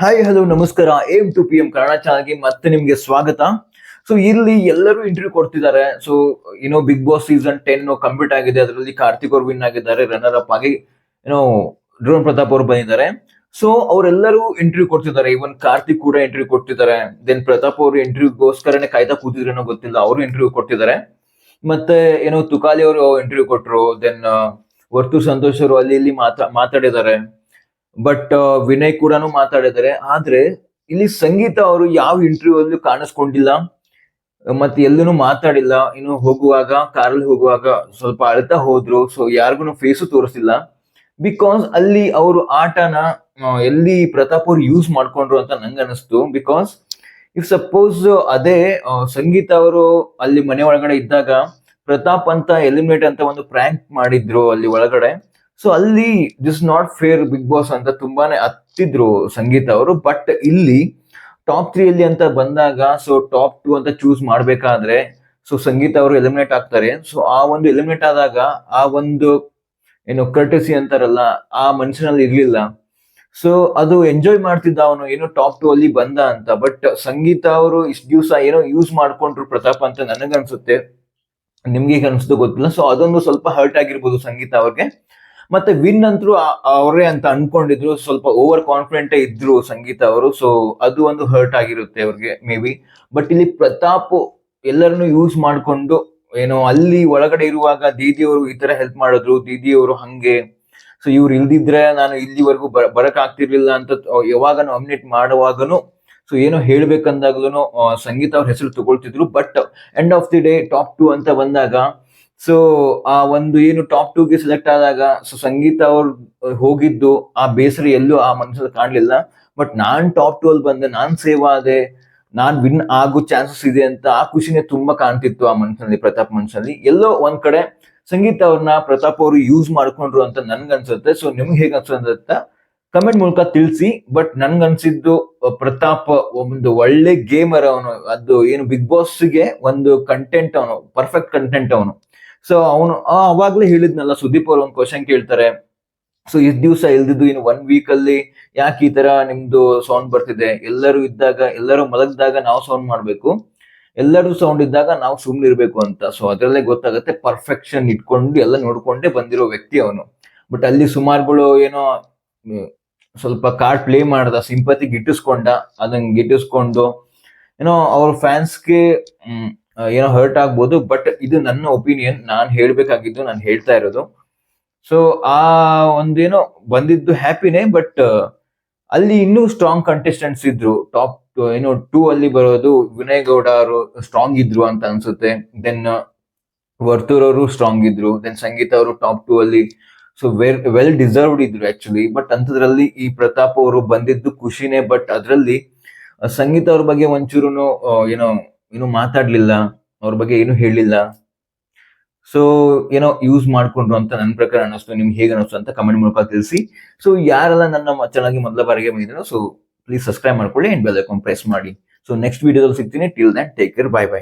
Hi hello ನಮಸ್ಕಾರ. Aim to P M Kannada ಚಾನಲ್ಗೆ ಮತ್ತೆ ನಿಮಗೆ ಸ್ವಾಗತ. ಸೊ ಇಲ್ಲಿ ಎಲ್ಲರೂ ಇಂಟರ್ವ್ಯೂ ಕೊಡ್ತಿದ್ದಾರೆ. ಸೊ ಏನೋ big boss season ten complete ಆಗಿದೆ. ಅದರಲ್ಲಿ ಕಾರ್ತಿಕ್ ಅವರು ವಿನ್ ಆಗಿದ್ದಾರೆ ರನ್ನರ್ ಅಪ್ ಆಗಿ ಏನೋ ಡ್ರೋನ್ ಪ್ರತಾಪ್ ಅವರು ಬಂದಿದ್ದಾರೆ. ಸೊ ಅವರೆಲ್ಲರೂ ಇಂಟರ್ವ್ಯೂ ಕೊಡ್ತಿದ್ದಾರೆ. ಇವನ್ ಕಾರ್ತಿಕ್ ಕೂಡ ಇಂಟರ್ವ್ಯೂ ಕೊಡ್ತಿದ್ದಾರೆ. ದೆನ್ ಪ್ರತಾಪ್ ಅವರು ಇಂಟರ್ವ್ಯೂಗೋಸ್ಕರನೇ ಕಾಯ್ತಾ ಕೂತಿದ್ರೇನೋ ಗೊತ್ತಿಲ್ಲ. ಅವರು ಇಂಟರ್ವ್ಯೂ ಕೊಡ್ತಿದ್ದಾರೆ. ಮತ್ತೆ ಏನೋ ತುಕಾಲಿ ಅವರು ಇಂಟರ್ವ್ಯೂ ಕೊಟ್ಟರು ದೆನ್ ವರ್ತು ಸಂತೋಷ್ ಅವರು ಅಲ್ಲಿ ಇಲ್ಲಿ ಮಾತಾ ಮಾತಾಡಿದ್ದಾರೆ. ಬಟ್ ವಿನಯ್ ಕೂಡ ಮಾತಾಡಿದ್ದಾರೆ. ಆದ್ರೆ ಇಲ್ಲಿ ಸಂಗೀತ ಅವರು ಯಾವ ಇಂಟರ್ವ್ಯೂ ಅಲ್ಲೂ ಕಾಣಿಸ್ಕೊಂಡಿಲ್ಲ. ಮತ್ತೆ ಎಲ್ಲೂ ಮಾತಾಡಿಲ್ಲ. ಇನ್ನು ಹೋಗುವಾಗ, ಕಾರಲ್ಲಿ ಹೋಗುವಾಗ ಸ್ವಲ್ಪ ಅಳ್ತಾ ಹೋದ್ರು. ಸೊ ಯಾರಿಗೂ ಫೇಸು ತೋರಿಸಿಲ್ಲ ಬಿಕಾಸ್ ಅಲ್ಲಿ ಅವರು ಆಟನ ಎಲ್ಲಿ ಪ್ರತಾಪ್ ಅವ್ರು ಯೂಸ್ ಮಾಡ್ಕೊಂಡ್ರು ಅಂತ ನಂಗೆ ಅನಿಸ್ತು. ಬಿಕಾಸ್ ಇಫ್ ಸಪೋಸ್ ಅದೇ ಸಂಗೀತ ಅವರು ಅಲ್ಲಿ ಮನೆ ಒಳಗಡೆ ಇದ್ದಾಗ ಪ್ರತಾಪ್ ಅಂತ ಎಲಿಮಿನೇಟ್ ಅಂತ ಒಂದು ಪ್ರ್ಯಾಂಕ್ ಮಾಡಿದ್ರು ಅಲ್ಲಿ ಒಳಗಡೆ. ಸೊ ಅಲ್ಲಿ this not fair big boss ಅಂತ ತುಂಬಾನೇ ಹತ್ತಿದ್ರು ಸಂಗೀತ ಅವರು. ಬಟ್ ಇಲ್ಲಿ ಟಾಪ್ ತ್ರೀ ಅಲ್ಲಿ ಅಂತ ಬಂದಾಗ ಸೊ ಟಾಪ್ ಟೂ ಅಂತ ಚೂಸ್ ಮಾಡ್ಬೇಕಾದ್ರೆ ಸೊ ಸಂಗೀತ ಅವರು ಎಲಿಮಿನೇಟ್ ಆಗ್ತಾರೆ. ಸೊ ಆ ಒಂದು ಎಲಿಮಿನೇಟ್ ಆದಾಗ, ಆ ಒಂದು ಏನು ಕರ್ಟಸಿ ಅಂತಾರಲ್ಲ, ಆ ಮನುಷ್ಯನಲ್ಲಿ ಇರ್ಲಿಲ್ಲ. ಸೊ ಅದು ಎಂಜಾಯ್ ಮಾಡ್ತಿದ್ದ ಅವನು, ಏನು ಟಾಪ್ ಟೂ ಅಲ್ಲಿ ಬಂದ ಅಂತ. ಬಟ್ ಸಂಗೀತ ಅವರು ಇಷ್ಟು ದಿವಸ ಏನೋ ಯೂಸ್ ಮಾಡ್ಕೊಂಡ್ರು ಪ್ರತಾಪ್ ಅಂತ ನನಗನ್ಸುತ್ತೆ. ನಿಮ್ಗೆ ಅನ್ಸುತ್ತೆ ಗೊತ್ತಿಲ್ಲ. ಸೊ ಅದೊಂದು ಸ್ವಲ್ಪ ಹರ್ಟ್ ಆಗಿರ್ಬೋದು ಸಂಗೀತ ಅವ್ರಿಗೆ. ಮತ್ತೆ ವಿನ್ ಅಂತರೂ ಅವರೇ ಅಂತ ಅನ್ಕೊಂಡಿದ್ರು, ಸ್ವಲ್ಪ ಓವರ್ ಕಾನ್ಫಿಡೆಂಟ್ ಇದ್ರು ಸಂಗೀತ ಅವರು ಸೊ ಅದು ಒಂದು ಹರ್ಟ್ ಆಗಿರುತ್ತೆ ಅವ್ರಿಗೆ ಮೇ ಬಿ ಬಟ್ ಇಲ್ಲಿ ಪ್ರತಾಪ್ ಎಲ್ಲರನ್ನು ಯೂಸ್ ಮಾಡಿಕೊಂಡು, ಏನೋ ಅಲ್ಲಿ ಒಳಗಡೆ ಇರುವಾಗ ದೀದಿಯವರು ಈ ತರ ಹೆಲ್ಪ್ ಮಾಡಿದ್ರು ದೀದಿಯವರು ಹಂಗೆ. ಸೊ ಇವ್ರು ಇಲ್ದಿದ್ರೆ ನಾನು ಇಲ್ಲಿವರೆಗೂ ಬರ ಬರಕ್ ಆಗ್ತಿರ್ಲಿಲ್ಲ ಅಂತ ಯಾವಾಗ ನಾಮಿನೇಟ್ ಮಾಡುವಾಗನು ಸೊ ಏನೋ ಹೇಳ್ಬೇಕಂದಾಗ್ಲೂ ಸಂಗೀತ ಅವ್ರ ಹೆಸರು ತಗೊಳ್ತಿದ್ರು. But end of the day top two ಅಂತ ಬಂದಾಗ ಸೊ ಆ ಒಂದು ಏನು ಟಾಪ್ ಟೂಗೆ ಸೆಲೆಕ್ಟ್ ಆದಾಗ ಸೊ ಸಂಗೀತ ಅವ್ರು ಹೋಗಿದ್ದು, ಆ ಬೇಸರ ಎಲ್ಲೂ ಆ ಮನಸ್ಸಲ್ಲಿ ಕಾಣಲಿಲ್ಲ. ಬಟ್ ನಾನ್ ಟಾಪ್ ಟೂ ಅಲ್ಲಿ ಬಂದೆ, ನಾನ್ ಸೇವ್ ಆದೆ, ನಾನ್ ವಿನ್ ಆಗೋ ಚಾನ್ಸಸ್ ಇದೆ ಅಂತ ಆ ಖುಷಿನೇ ತುಂಬಾ ಕಾಣ್ತಿತ್ತು ಆ ಮನಸ್ಸಿನಲ್ಲಿ, ಪ್ರತಾಪ್ ಮನಸ್ಸಲ್ಲಿ. ಎಲ್ಲೋ ಒಂದ್ ಕಡೆ ಸಂಗೀತ ಅವ್ರನ್ನ ಪ್ರತಾಪ್ ಅವರು ಯೂಸ್ ಮಾಡ್ಕೊಂಡ್ರು ಅಂತ ನನ್ಗೆ ಅನ್ಸುತ್ತೆ. ಸೊ ನಿಮ್ಗೆ ಹೇಗೆ ಅನ್ಸುತ್ತೆ ಅಂತ ಕಮೆಂಟ್ ಮೂಲಕ ತಿಳಿಸಿ. ಬಟ್ ನನ್ಗೆ ಅನ್ಸಿದ್ದು ಪ್ರತಾಪ್ ಒಂದು ಒಳ್ಳೆ ಗೇಮರ್ ಅವನು. ಅದು ಏನು ಬಿಗ್ ಬಾಸ್ಗೆ ಒಂದು ಕಂಟೆಂಟ್ ಅವನು ಪರ್ಫೆಕ್ಟ್ ಕಂಟೆಂಟ್ ಅವನು. ಸೊ ಅವನು ಅವಾಗ್ಲೇ ಹೇಳಿದ್ನಲ್ಲ ಸುದೀಪ್ ಅವ್ರು ಒಂದು ಕ್ವಶನ್ ಕೇಳ್ತಾರೆ. ಸೊ ಇದ್ ದಿವಸ ಇಲ್ದಿದ್ದು ಇನ್ನು ಒನ್ ವೀಕ್ ಅಲ್ಲಿ ಯಾಕೆ ಈ ತರ ನಿಮ್ದು ಸೌಂಡ್ ಬರ್ತಿದೆ? ಎಲ್ಲರೂ ಇದ್ದಾಗ, ಎಲ್ಲರೂ ಮಲಗಿದಾಗ ನಾವು ಸೌಂಡ್ ಮಾಡ್ಬೇಕು. ಎಲ್ಲರೂ ಸೌಂಡ್ ಇದ್ದಾಗ ನಾವು ಸುಮ್ನೆ ಇರ್ಬೇಕು ಅಂತ. ಸೊ ಅದರಲ್ಲೇ ಗೊತ್ತಾಗುತ್ತೆ ಪರ್ಫೆಕ್ಷನ್ ಇಟ್ಕೊಂಡು ಎಲ್ಲ ನೋಡ್ಕೊಂಡೇ ಬಂದಿರೋ ವ್ಯಕ್ತಿ ಅವನು. ಬಟ್ ಅಲ್ಲಿ ಸುಮಾರುಗಳು ಏನೋ ಸ್ವಲ್ಪ ಕಾರ್ಡ್ ಪ್ಲೇ ಮಾಡ್ದ ಸಿಂಪತಿ ಗಿಟ್ಟಿಸ್ಕೊಂಡ, ಅದನ್ನ ಗಿಟ್ಟಿಸ್ಕೊಂಡು, ಏನೋ ಅವ್ರ ಫ್ಯಾನ್ಸ್ಗೆ ಏನೋ ಹರ್ಟ್ ಆಗ್ಬೋದು ಬಟ್ ಇದು ನನ್ನ ಒಪಿನಿಯನ್ ನಾನು ಹೇಳಬೇಕಾಗಿದ್ದು, ನಾನು ಹೇಳ್ತಾ ಇರೋದು. ಸೊ ಆ ಒಂದೇನೋ ಬಂದಿದ್ದು ಹ್ಯಾಪಿನೇ ಬಟ್ ಅಲ್ಲಿ ಇನ್ನೂ ಸ್ಟ್ರಾಂಗ್ ಕಂಟೆಸ್ಟೆಂಟ್ಸ್ ಇದ್ರು. ಟಾಪ್ ಏನು ಟೂ ಅಲ್ಲಿ ಬರೋದು, ವಿನಯ್ ಗೌಡ ಅವರು ಸ್ಟ್ರಾಂಗ್ ಇದ್ರು ಅಂತ ಅನ್ಸುತ್ತೆ. ದೆನ್ ವರ್ತೂರ್ ಅವರು ಸ್ಟ್ರಾಂಗ್ ಇದ್ರು. ದೆನ್ ಸಂಗೀತ ಅವರು ಟಾಪ್ ಟೂ ಅಲ್ಲಿ ಸೊ ವೆಲ್ ವೆಲ್ ಡಿಸರ್ವ್ಡ್ ಇದ್ರು ಆಕ್ಚುಲಿ ಬಟ್ ಅಂಥದ್ರಲ್ಲಿ ಈ ಪ್ರತಾಪ್ ಅವರು ಬಂದಿದ್ದು ಖುಷಿನೇ ಬಟ್ ಅದರಲ್ಲಿ ಸಂಗೀತ ಅವ್ರ ಬಗ್ಗೆ ಒಂಚೂರು ಏನೋ ಏನು ಮಾತಾಡ್ಲಿಲ್ಲ, ಅವ್ರ ಬಗ್ಗೆ ಏನು ಹೇಳಲಿಲ್ಲ. ಸೊ ಏನೋ ಯೂಸ್ ಮಾಡ್ಕೊಂಡ್ರು ಅಂತ ನನ್ನ ಪ್ರಕಾರ ಅನ್ನಿಸ್ತು, ನಿಮ್ಗೆ ಹೇಗೆ ಅನ್ನಿಸ್ತು ಅಂತ ಕಮೆಂಟ್ ಮೂಲಕ ತಿಳಿಸಿ. ಸೊ ಯಾರೆಲ್ಲ ನನ್ನ ಚಾನಲ್ಗೆ ಮೊದಲ ಬಾರಿಗೆ ಬಂದಿದ್ರು ಸೊ ಪ್ಲೀಸ್ ಸಬ್ಸ್ಕ್ರೈಬ್ ಮಾಡ್ಕೊಳ್ಳಿ ಅಂಡ್ ಬೆಲ್ ಐಕಾನ್ ಪ್ರೆಸ್ ಮಾಡಿ. ಸೊ ನೆಕ್ಸ್ಟ್ ವಿಡಿಯೋದಲ್ಲಿ ಸಿಗ್ತೀನಿ. Till that take care bye bye